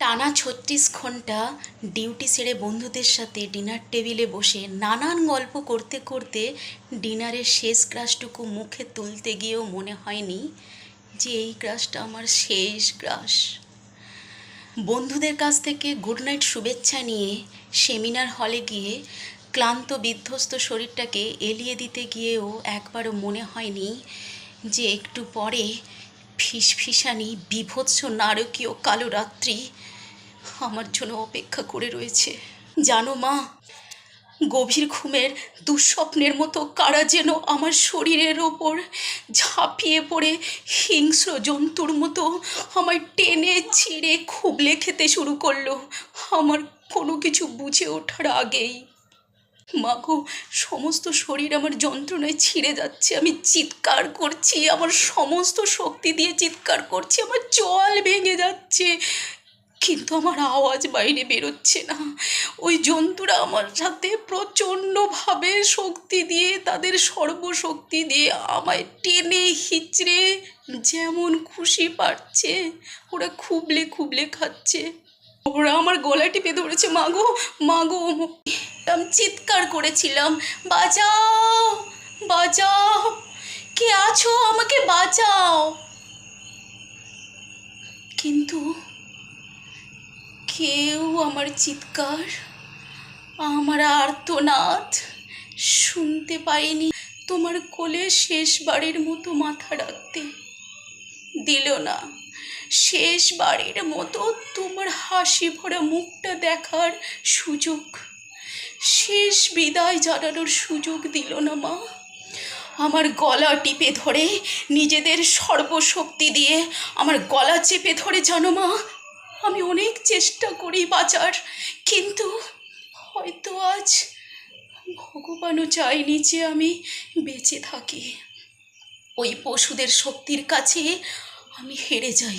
টানা ছত্রিশ ঘণ্টা ডিউটি সেরে বন্ধুদের সাথে ডিনার টেবিলে বসে নানান গল্প করতে করতে ডিনারের শেষ গ্রাসটুকু মুখে তুলতে গিয়েও মনে হয়নি যে এই গ্রাসটা আমার শেষ গ্রাস বন্ধুদের কাছ থেকে গুড নাইট শুভেচ্ছা নিয়ে সেমিনার হলে গিয়ে ক্লান্ত বিধ্বস্ত শরীরটাকে এলিয়ে দিতে গিয়েও একবারও মনে হয়নি যে একটু পরে ফিসফিসানি বিভৎস নারকীয় কালো রাত্রি আমার জন্য অপেক্ষা করে রয়েছে। জানো মা, গভীর ঘুমের দুঃস্বপ্নের মতো কারা যেন আমার শরীরের ওপর ঝাঁপিয়ে পড়ে হিংস্র জন্তুর মতো আমায় টেনে ছিঁড়ে খুবলে খেতে শুরু করল। আমার কোনো কিছু বুঝে ওঠার আগেই মাগো সমস্ত শরীর আমার যন্ত্রণায় ছিঁড়ে যাচ্ছে। আমি চিৎকার করছি, আমার সমস্ত শক্তি দিয়ে চিৎকার করছি, আমার জল ভেঙে যাচ্ছে। কিন্তু আমার আওয়াজ বাইরে বেরোচ্ছে না। ওই জন্তুরা আমার সাথে প্রচণ্ডভাবে শক্তি দিয়ে, তাদের সর্বশক্তি দিয়ে আমায় টেনে হিচড়ে যেমন খুশি পারছে, ওরা খুবলে খুবলে খাচ্ছে। ওরা আমার গলা টিপে ধরেছে, মাগো মাগো, আমি চিৎকার করেছিলাম, বাঁচাও বাঁচাও, কে আছো আমাকে বাঁচাও? কিন্তু কেউ আমার চিৎকার, আমার আর্তনাদ শুনতে পাইনি তোমার কোলে শেষবারের মতো মাথা রাখতে দিল না। শেষবারের মতো তোমার হাসি ভরা মুখটা দেখার সুযোগ। শেষ বিদায় জানানোর সুযোগ দিল না মা। আমার গলা টিপে ধরে নিজেদের সর্বশক্তি দিয়ে আমার গলা চেপে ধরে, জানো মা, আমি অনেক চেষ্টা করি বাঁচার, কিন্তু হয়তো আজ ভগবানও চায়নি যে আমি বেঁচে থাকি। ওই পশুদের শক্তির কাছে আমি হেরে যাই।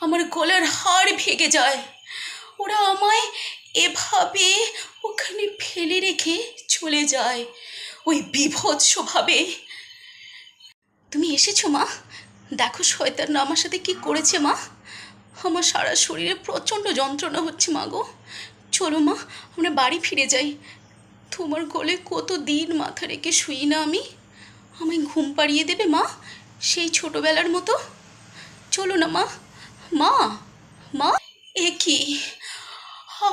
আমার গলার হাড় ভেঙে যায়। ওরা আমায় এভাবে ওখানে ফেলে রেখে চলে যায়। ওই বিভৎসভাবে তুমি এসেছ মা? দেখো শয়তান আমার সাথে কি করেছে মা? আমার সারা শরীরে প্রচণ্ড যন্ত্রণা হচ্ছে মা গো। চলো মা, আমরা বাড়ি ফিরে যাই। তোমার কোলে কত দিন মাথা রেখে শুই না আমি? আমায় ঘুম পাড়িয়ে দেবে মা? সেই ছোটোবেলার মতো? চলো না মা মা মা, এ কি?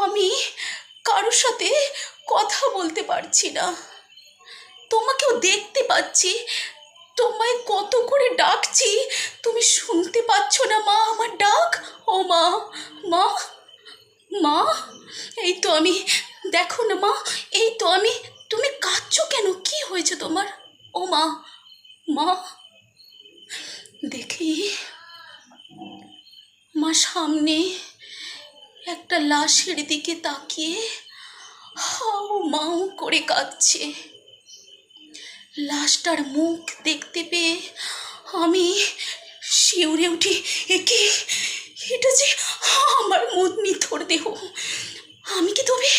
আমি কারোর সাথে কথা বলতে পারছি না। তোমাকেও দেখতে পাচ্ছি। তোমায় কত করে ডাকছি। তুমি শুনতে পাচ্ছ না, মা, আমার ডাক? ও মা মা মা, এই তো আমি, দেখো না, মা, এই তো আমি, তুমি কাঁদছো কেন? কি হয়েছে তোমার? ও মা মা, দেখি। মা, সামনে একটা লাশের দিকে তাকিয়ে হাউ মাউ করে কাঁদছে। লাশটার মুখ দেখতে পেয়ে আমি শিউরে উঠি, একে, এটা যে আমার মদনি থর দেহ। আমি কি তবে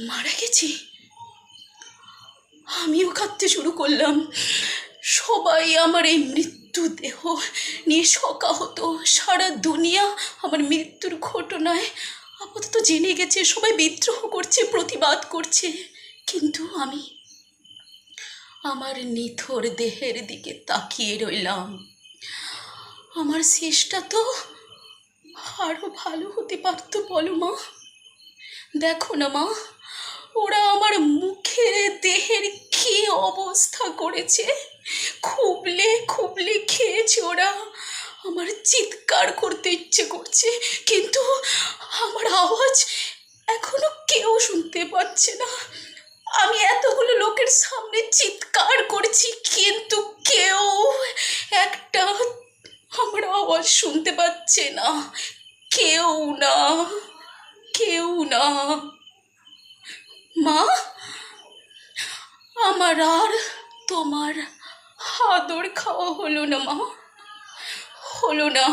মারা গেছি? আমিও কাঁদতে শুরু করলাম। সবাই আমার এই মৃত্যু দেহ। নিয়ে শকা হতো সারা দুনিয়া আমার মৃত্যুর ঘটনায় আপাতত জেনে গেছে, সবাই বিদ্রোহ করছে, প্রতিবাদ করছে। কিন্তু আমি আমার নিথর দেহের দিকে তাকিয়ে রইলাম। আমার শেষটা তো আরও ভালো হতে পারতো বলো মা। দেখো না মা, ওরা আমার মুখের দেহের কি অবস্থা করেছে? খুবলে খুবলে খেয়েছে ওরা। আমার চিৎকার করতে ইচ্ছে করছে, কিন্তু আমার আওয়াজ এখনও কেউ শুনতে পাচ্ছে না। আমি এতগুলো লোকের সামনে চিৎকার করছি, কিন্তু কেউ একটা আমার আওয়াজ শুনতে পাচ্ছে না। কেউ না কেউ না। মা, আমার আর তোমার আদর খাওয়া হলো না মা হলো না।